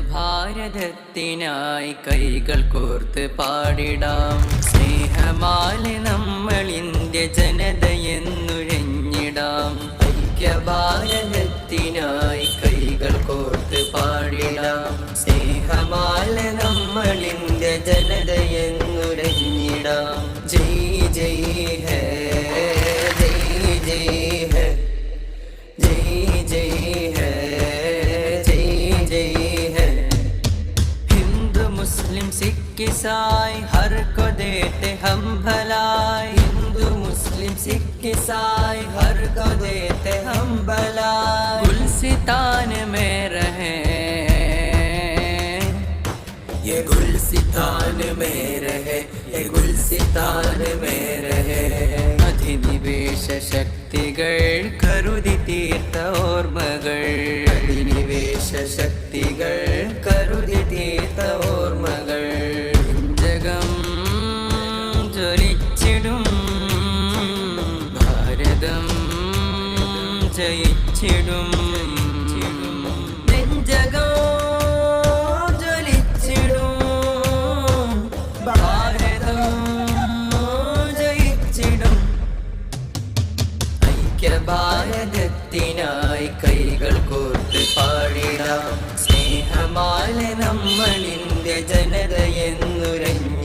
ഭാരതത്തിനായി കൈകൾ കോർത്ത് പാടിടാം. സ്നേഹമാലെ നമ്മൾ ഇന്ത്യ ജനതയെന്നുഴഞ്ഞിടാം. ഐക്യ ഭാരതത്തിനായി കൈകൾ കോർത്ത് പാടിടാം. സ്നേഹമാലെ നമ്മൾ ഇന്ത്യ ജനതയെന്നുരഞ്ഞിടാം ജയ് ജയ് ഹേ. मुस्लिम सिख ईसाई हर को देते हम भलाई हिंदू मुस्लिम सिख ईसाई हर को देते हम भलाई गुलसितान में रहे ये गुलसितान में रहे ये गुलसितान में रहे അധിനിവേശ ശക്തികൾ കരുതി തീർത്ത ഓർമ്മകൾ അധിനിവേശ ശക്തികൾ ജയിച്ചിടും. നെഞ്ചകോ കൈകൾ കോർത്ത് പാടിടാം. സ്നേഹമാല നമ്മളിന്റെ ജനതയെന്നുരഞ്ഞു